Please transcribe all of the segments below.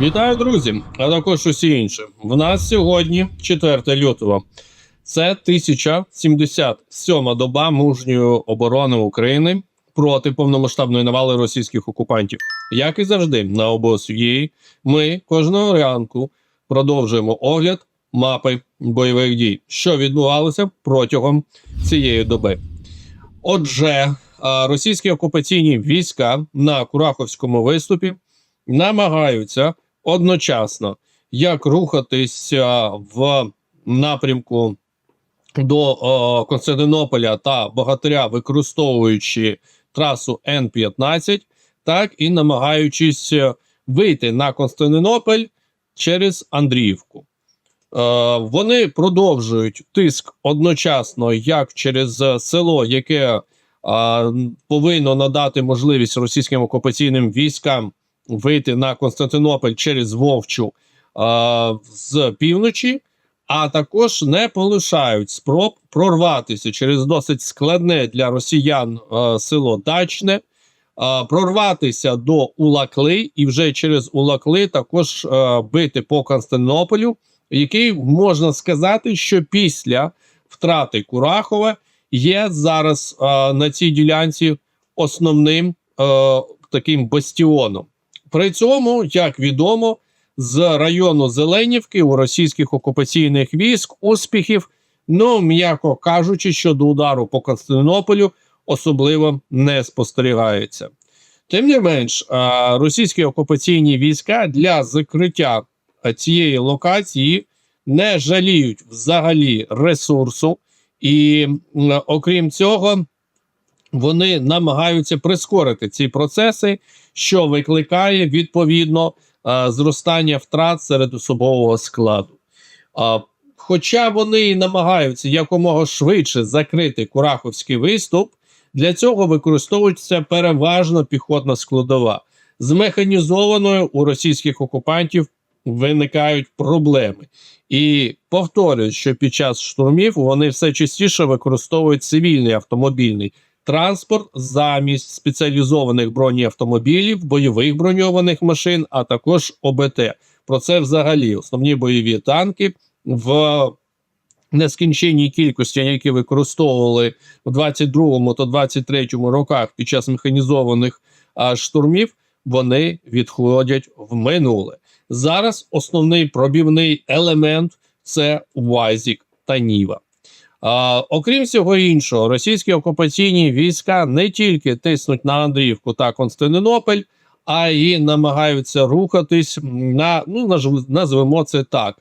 Вітаю, друзі, а також усі інші. В нас сьогодні 4 лютого. Це 1077 доба мужньої оборони України проти повномасштабної навали російських окупантів. Як і завжди, на обосвії ми кожного ранку продовжуємо огляд мапи бойових дій, що відбувалося протягом цієї доби. Отже, російські окупаційні війська на Кураховському виступі намагаються одночасно як рухатися в напрямку до о, Константинополя та Богатиря, використовуючи трасу Н-15, так і намагаючись вийти на Константинополь через Андріївку. Е, вони продовжують тиск одночасно як через село, яке а, повинно надати можливість російським окупаційним військам вийти на Константинополь через Вовчу а, з півночі, а також не полишають спроб прорватися через досить складне для росіян а, село Дачне, а, прорватися до Улакли і вже через Улакли також а, бити по Константинополю, який можна сказати, що після втрати Курахова є зараз а, на цій ділянці основним таким бастіоном. При цьому, як відомо, з району Зеленівки у російських окупаційних військ успіхів, ну м'яко кажучи, щодо удару по Константинополю особливо не спостерігається. Тим не менш, російські окупаційні війська для закриття цієї локації не жаліють взагалі ресурсу, і окрім цього, вони намагаються прискорити ці процеси, що викликає відповідно зростання втрат серед особового складу. Хоча вони і намагаються якомога швидше закрити Кураховський виступ, для цього використовується переважно піхотна складова. З механізованою у російських окупантів виникають проблеми. І повторюю, що під час штурмів вони все частіше використовують цивільний автомобільний транспорт замість спеціалізованих бронеавтомобілів, бойових броньованих машин, а також ОБТ. Про це взагалі основні бойові танки в нескінченній кількості, які використовували в 22-му та 23-му роках під час механізованих а, штурмів, вони відходять в минуле. Зараз основний пробівний елемент це Вазік та Ніва. Окрім всього іншого, російські окупаційні війська не тільки тиснуть на Андріївку та Константинополь, а й намагаються рухатись на ну назвемо це так,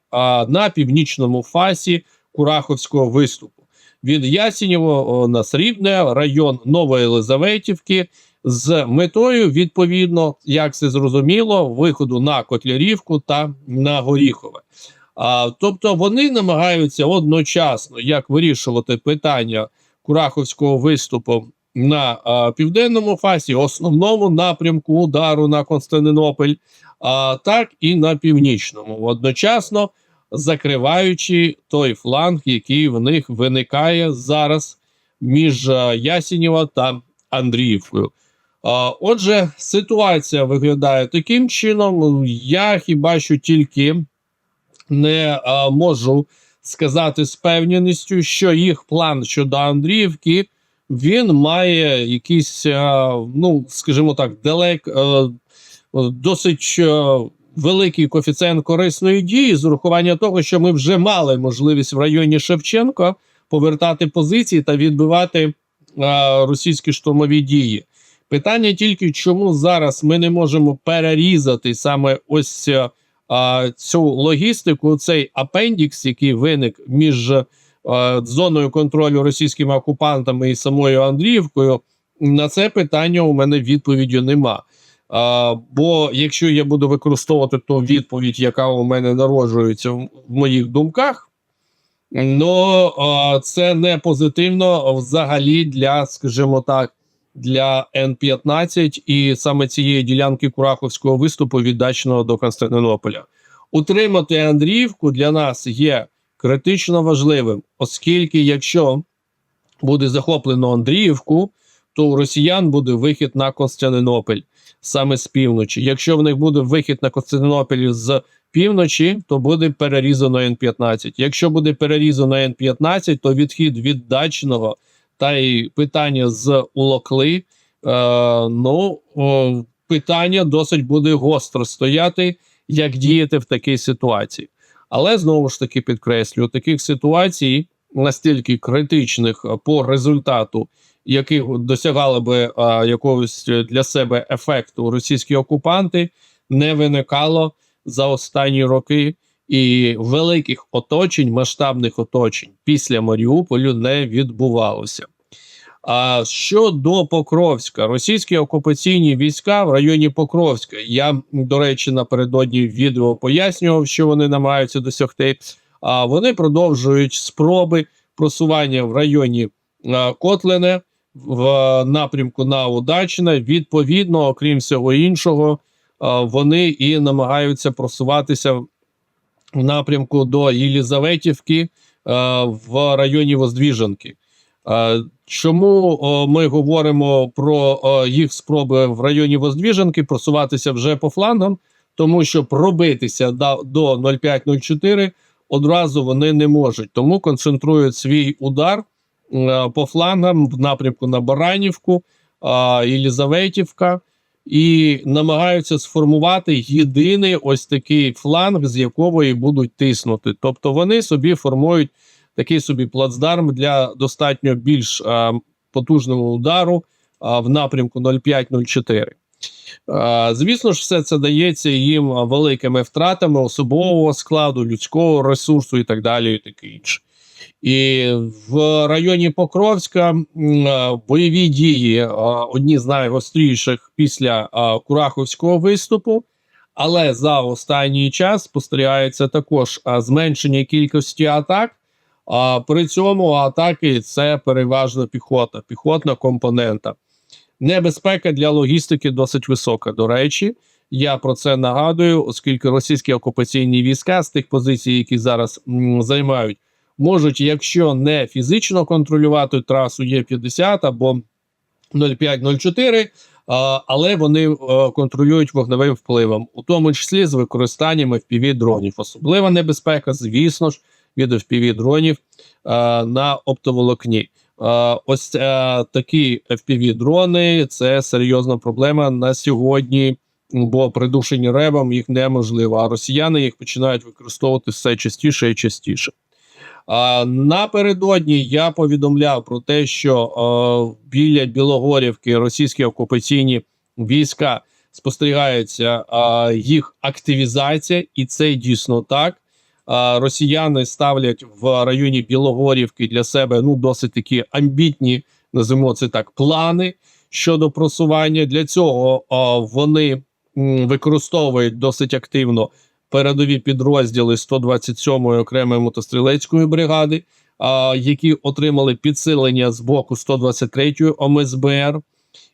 на північному фасі Кураховського виступу. Від Ясінєво на Срібне, район Нової Елизаветівки, з метою, відповідно, як це зрозуміло, виходу на Котлярівку та на Горіхове. А, тобто вони намагаються одночасно як вирішувати питання Кураховського виступу на а, південному фасі, основному напрямку удару на Константинополь, а, так і на північному, одночасно закриваючи той фланг, який в них виникає зараз між а, Ясінєва та Андріївкою. А, Отже, ситуація виглядає таким чином. Я хіба що тільки не а, можу сказати з певненістю, що їх план щодо Андріївки він має якийсь, а, ну скажімо так, далек, а, досить а, великий коефіцієнт корисної дії з урахування того, що ми вже мали можливість в районі Шевченка повертати позиції та відбивати а, російські штурмові дії. Питання тільки, чому зараз ми не можемо перерізати саме ось е, а, цю логістику, цей апендікс, який виник між а, зоною контролю російськими окупантами і самою Андріївкою. На це питання у мене відповіді нема. А, бо якщо я буду використовувати ту відповідь, яка у мене народжується в, в моїх думках, ну це не позитивно взагалі для, скажімо так, для Н-15 і саме цієї ділянки Кураховського виступу від Дачного до Константинополя. Утримати Андріївку для нас є критично важливим, оскільки якщо буде захоплено Андріївку, то у росіян буде вихід на Константинополь. саме з півночі. Якщо в них буде вихід на Константинополь з півночі, то буде перерізано Н-15. Якщо буде перерізано Н-15, то відхід від дачного та й питання з Улокли, е, ну, о, питання досить буде гостро стояти, як діяти в такій ситуації. Але знову ж таки підкреслюю, таких ситуацій настільки критичних е, по результату, яких досягали би а, якогось для себе ефекту російські окупанти, не виникало за останні роки, і великих оточень, масштабних оточень після Маріуполю не відбувалося. А щодо Покровська, російські окупаційні війська в районі Покровська. Я, до речі, напередодні відео пояснював, що вони намагаються досягти. А вони продовжують спроби просування в районі а, Котлине в напрямку на Удачне. Відповідно, окрім всього іншого, вони і намагаються просуватися в напрямку до Єлізаветівки в районі Воздвіженки. Чому ми говоримо про їх спроби в районі Воздвіженки просуватися вже по флангам, тому що пробитися до, до 0,5-0,4 одразу вони не можуть, тому концентрують свій удар е, по флангам в напрямку на Баранівку, е, Єлізаветівка, і намагаються сформувати єдиний ось такий фланг, з якого і будуть тиснути. Тобто вони собі формують такий собі плацдарм для достатньо більш е, потужного удару е, в напрямку 0,5-0,4. Е, Звісно ж, все це дається їм великими втратами особового складу, людського ресурсу і так далі, і таке інше. І в районі Покровська е, бойові дії е, одні з найгостріших після е, Кураховського виступу. Але за останній час спостерігається також зменшення кількості атак. А при цьому атаки це переважно піхота, піхотна компонента. Небезпека для логістики досить висока. До речі, я про це нагадую, оскільки російські окупаційні війська з тих позицій, які зараз займають, можуть, якщо не фізично контролювати трасу Є50 або 0504, а, але вони е, контролюють вогневим впливом, у тому числі з використанням fpv дронів. Особлива небезпека, звісно ж, від fpv дронів е, на оптоволокні. Е, ось такі fpv дрони це серйозна проблема на сьогодні, бо придушені ребом їх неможливо. А росіяни їх починають використовувати все частіше і частіше. Напередодні я повідомляв про те, що біля Білогорівки російські окупаційні війська спостерігається їх активізація, і це дійсно так. Росіяни ставлять в районі Білогорівки для себе ну досить такі амбітні, називаємо це так, плани щодо просування. Для цього вони використовують досить активно передові підрозділи 127-ї окремої мотострілецької бригади, а, які отримали підсилення з боку 123-ї ОМСБР.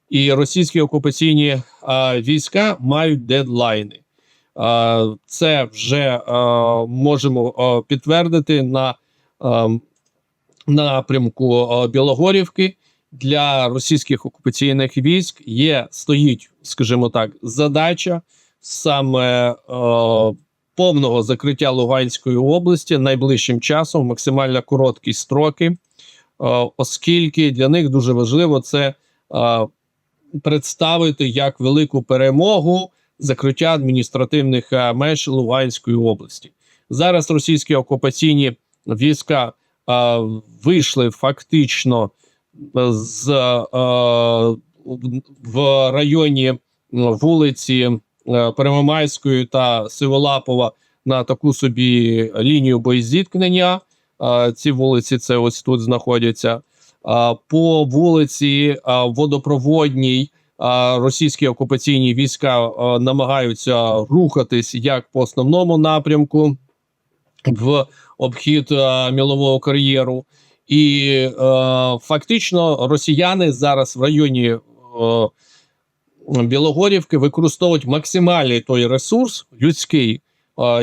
І російські окупаційні а, війська мають дедлайни. А, це вже а, можемо а, підтвердити на а, напрямку а, Білогорівки. Для російських окупаційних військ є стоїть, скажімо так, задача саме е, повного закриття Луганської області найближчим часом, максимально короткі строки, е, оскільки для них дуже важливо це е, представити як велику перемогу закриття адміністративних е, меж Луганської області. Зараз російські окупаційні війська вийшли фактично з в районі вулиці е, та Сиволапова на таку собі лінію боєзіткнення. Е, Ці вулиці це ось тут знаходяться. Е, По вулиці водопроводній російські окупаційні війська намагаються рухатись як по основному напрямку в обхід мілового кар'єру. І фактично росіяни зараз в районі Білогорівки використовують максимальний той ресурс людський,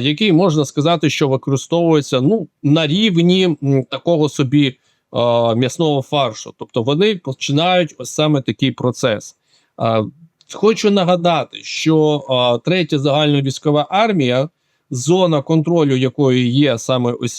який можна сказати, що використовується ну, на рівні такого собі м'ясного фаршу. Тобто вони починають ось саме такий процес. Хочу нагадати, що третя загальновійськова армія, зона контролю якої є саме ось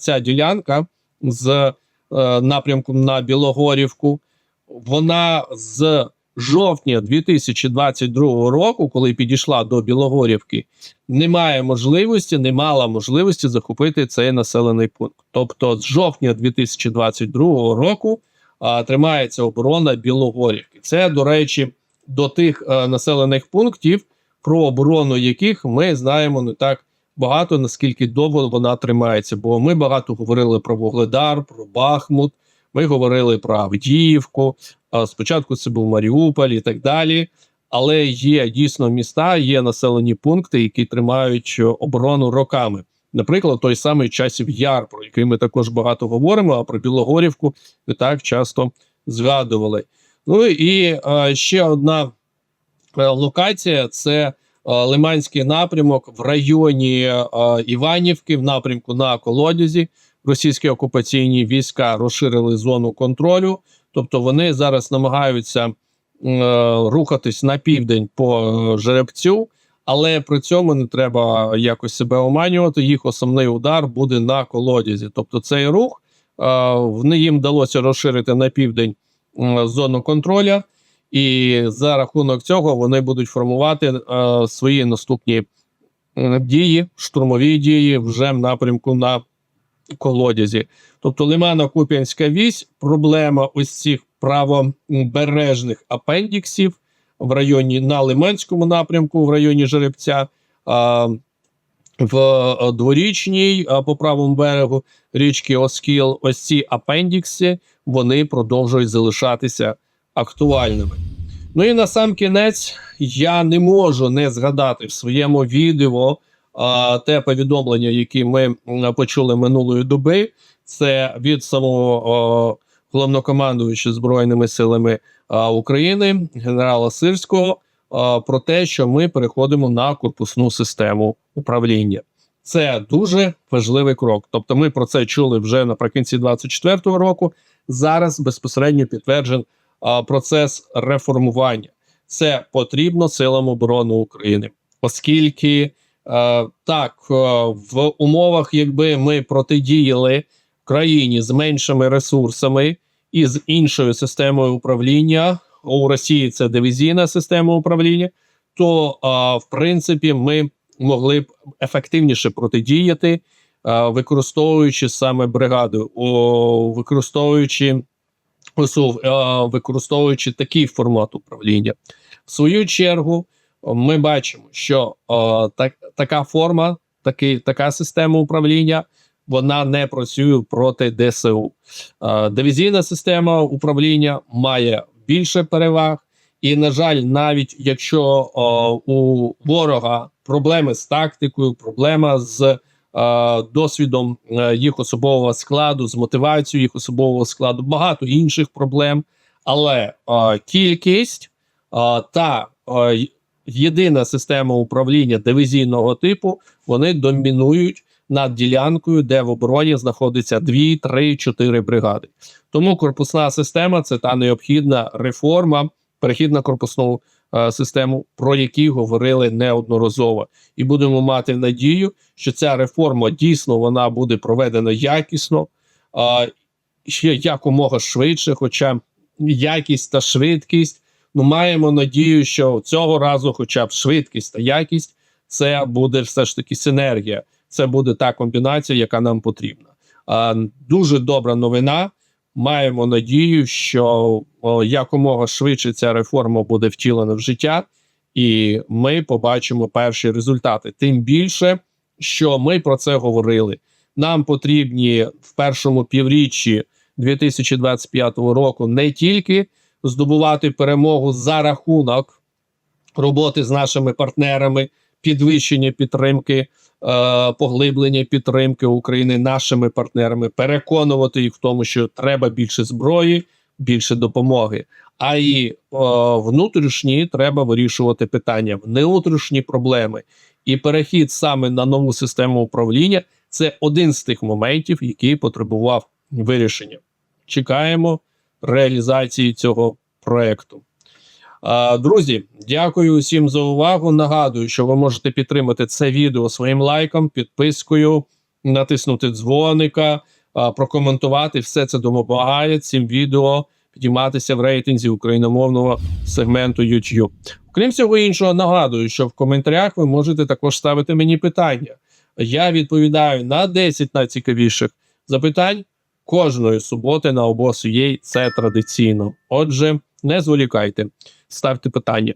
ця ділянка з е, напрямком на Білогорівку, вона з жовтня 2022 року, коли підійшла до Білогорівки, не має можливості, не мала можливості захопити цей населений пункт. Тобто, з жовтня 2022 року а, тримається оборона Білогорівки. Це, до речі, до тих е, населених пунктів, про оборону яких ми знаємо не так багато, наскільки довго вона тримається. Бо ми багато говорили про Вугледар, про Бахмут. Ми говорили про Авдіївку. Спочатку це був Маріуполь і так далі. Але є дійсно міста, є населені пункти, які тримають е, оборону роками. Наприклад, той самий часів Яр, про який ми також багато говоримо, а про Білогорівку не так часто згадували. Ну і е, ще одна е, локація це е, Лиманський напрямок в районі е, Іванівки, в напрямку на колодязі. Російські окупаційні війська розширили зону контролю, тобто вони зараз намагаються е, рухатись на південь по е, жеребцю, але при цьому не треба якось себе оманювати. Їх основний удар буде на колодязі. Тобто, цей рух е, їм вдалося розширити на південь м, зону контроля, і за рахунок цього вони будуть формувати е, свої наступні е, дії, штурмові дії вже в напрямку на колодязі. Тобто Лимано-Куп'янська вісь, проблема ось цих правобережних апендіксів в районі на Лиманському напрямку, в районі Жеребця. А, в дворічній а, по правому берегу річки Оскіл, ось ці апендікси вони продовжують залишатися актуальними. Ну і на сам кінець я не можу не згадати в своєму відео те повідомлення, яке ми почули минулої доби. Це від самого о, головнокомандуюча збройними силами України генерала Сирського про те, що ми переходимо на корпусну систему управління. Це дуже важливий крок. Тобто, ми про це чули вже наприкінці 24-го року. Зараз безпосередньо підтверджен а, процес реформування. Це потрібно силам оборони України, оскільки так е, в умовах, якби ми протидіяли країні з меншими ресурсами і з іншою системою управління у Росії це дивізійна система управління, то а, в принципі ми могли б ефективніше протидіяти, використовуючи саме бригаду, о, використовуючи використовуючи такий формат управління. В свою чергу, ми бачимо, що а, так, така форма, такий, така система управління. Вона не працює проти ДСУ. Е, Дивізійна система управління має більше переваг, і, на жаль, навіть якщо о, у ворога проблеми з тактикою, проблема з е, досвідом е, їх особового складу, з мотивацією їх особового складу, багато інших проблем, але е, кількість е, та єдина система управління дивізійного типу вони домінують над ділянкою, де в обороні знаходиться 2, 3, 4 бригади. Тому корпусна система це та необхідна реформа, перехід на корпусну е, систему, про які говорили неодноразово, і будемо мати надію, що ця реформа дійсно вона буде проведена якісно, е, ще якомога швидше, хоча якість та швидкість. Ну, маємо надію, що цього разу, хоча б швидкість та якість, це буде все ж таки синергія це буде та комбінація, яка нам потрібна. А, Дуже добра новина. Маємо надію, що о, якомога швидше ця реформа буде втілена в життя, і ми побачимо перші результати. Тим більше, що ми про це говорили. Нам потрібні в першому півріччі 2025 року не тільки здобувати перемогу за рахунок роботи з нашими партнерами, підвищення підтримки Е, поглиблення підтримки України нашими партнерами, переконувати їх в тому, що треба більше зброї, більше допомоги. А і о, внутрішні треба вирішувати питання, внутрішні проблеми. І перехід саме на нову систему управління це один з тих моментів, який потребував вирішення. Чекаємо реалізації цього проекту. Друзі, дякую усім за увагу. Нагадую, що ви можете підтримати це відео своїм лайком, підпискою, натиснути дзвоника, прокоментувати. Все це допомагає цим відео підійматися в рейтинзі україномовного сегменту YouTube. Крім всього іншого, нагадую, що в коментарях ви можете також ставити мені питання. Я відповідаю на 10 найцікавіших запитань кожної суботи на обос.ua. Це традиційно. Отже, не зволікайте, ставте питання.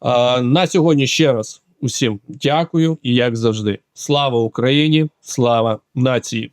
А, на сьогодні ще раз усім дякую і як завжди, слава Україні, слава нації.